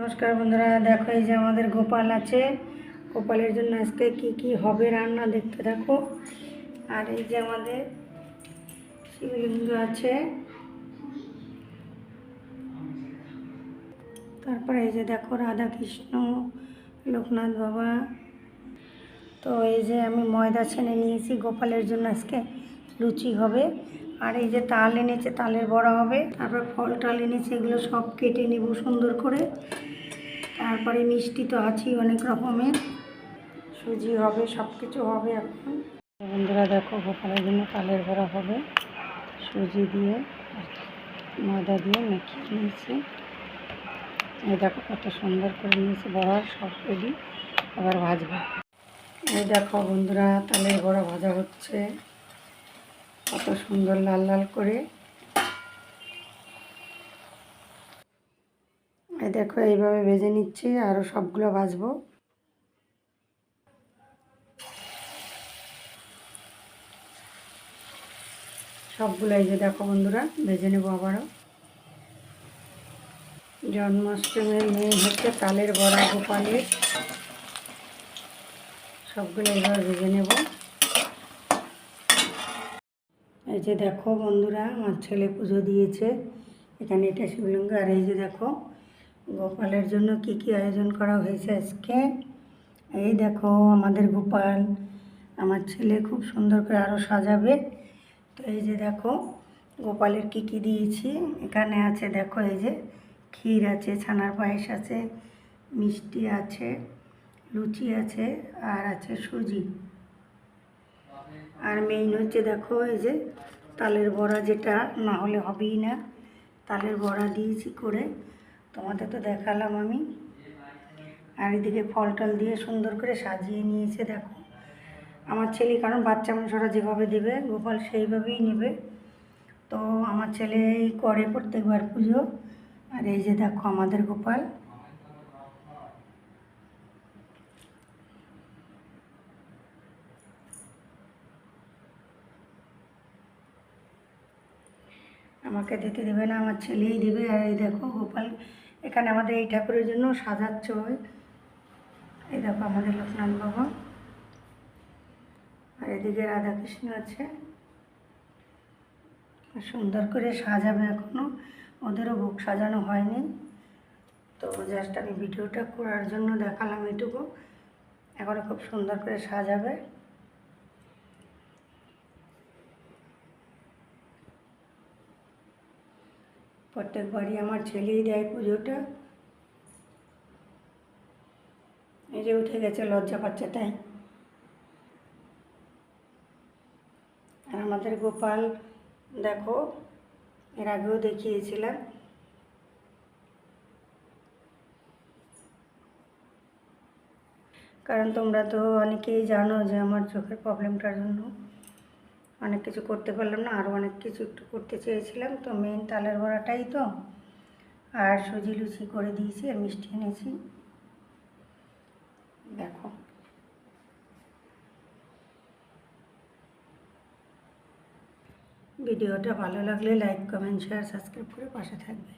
নমস্কার বন্ধুরা, দেখো এই যে আমাদের গোপাল আছে। গোপালের জন্য আজকে কি কি হবে রান্না দেখতে থাকো। আর এই যে আমাদের শিবলিঙ্গ আছে। তারপরে এই যে দেখো রাধা কৃষ্ণ লোকনাথ বাবা। তো এই যে আমি ময়দা ছেনে নিয়েছি, গোপালের জন্য আজকে লুচি হবে। আর এই যে তাল এনেছে, তালের বড়া হবে। তারপর ফল টাল এনেছে, এগুলো সব কেটে নেব সুন্দর করে। তারপরে মিষ্টি তো আছেই অনেক রকমের। সুজি হবে সব কিছু হবে এখন। বন্ধুরা দেখো, গোপালের জন্য তালের বড়া হবে। সুজি দিয়ে ময়দা দিয়ে মেখে নিয়েছি। এই দেখো কত সুন্দর করে নিয়েছি বড়া, সব রেডি আবার ভাজবো। এই দেখো বন্ধুরা, তালের বড়া ভাজা হচ্ছে। কত সুন্দর লাল লাল করে। দেখো, এইভাবে ভেজে নিচ্ছি আরও সবগুলো ভাজবো। সবগুলো এই যে দেখো বন্ধুরা, ভেজে নেব আবারও। জন্মাষ্টমীর মেয়ে হচ্ছে তালের বড়া গোপালের। সবগুলো এইভাবে ভেজে নেব। এই যে দেখো বন্ধুরা, আমার ছেলে পুজো দিয়েছে। এখানে এটা শিবলিঙ্গ আর এই যে দেখো, গোপালের জন্য কি কি আয়োজন করা হয়েছে আজকে? এই দেখো আমাদের গোপাল, আমার ছেলে খুব সুন্দর করে আরও সাজাবে। তো এই যে দেখো, গোপালের কি কি দিয়েছি? এখানে আছে দেখো এই যে ক্ষীর আছে, ছানার পায়েস আছে, মিষ্টি আছে, লুচি আছে, আর আছে সুজি। আর মেইন হচ্ছে দেখো এই যে তালের বড়া যেটা, না হলে হবেই না। তালের বড়া দিয়েছি করে, তোমাদের তো দেখালাম আমি। আর এদিকে ফল টল দিয়ে সুন্দর করে সাজিয়ে নিয়েছে দেখো। আমার ছেলে, কারণ বাচ্চা মানুষরা যেভাবে দেবে, গোপাল সেইভাবেই নেবে। তো আমার ছেলে এই করে প্রত্যেকবার পুজো। আর এই যে দেখো আমাদের গোপাল। আমাকে দিতে দেবে না, আমার ছেলেই দেবে। আর এই দেখো গোপাল, এখানে আমাদের এই ঠাকুরের জন্য সাজাচ্ছে হয় এই দেখো আমাদের লোকনাথ বাবা আর এদিকে রাধাকৃষ্ণ আছে। সুন্দর করে সাজাবে এখনও ওদেরও বুক সাজানো হয়নি। তো জাস্ট আমি ভিডিওটা করার জন্য দেখালাম এটুকু। এখনও খুব সুন্দর করে সাজাবে। প্রত্যেকবারই আমার ছেলেই দেয় পুজোটা। এই যে উঠে গেছে লজ্জা পাচ্ছে তাই। আর আমাদের গোপাল, দেখো, এর আগেও দেখিয়েছিলাম। কারণ তোমরা তো অনেকেই জানো যে আমার চোখের প্রবলেমটার জন্য। অনেক কিছু করতে পারলাম না আরও অনেক কিছু একটু করতে চেয়েছিলাম। তো মেন তালের বড়াটাই তো। আর সুজি লুচি করে দিয়েছি আর মিষ্টি এনেছি। দেখো। ভিডিওটা ভালো লাগলে লাইক কমেন্ট শেয়ার সাবস্ক্রাইব করে পাশে থাকবে।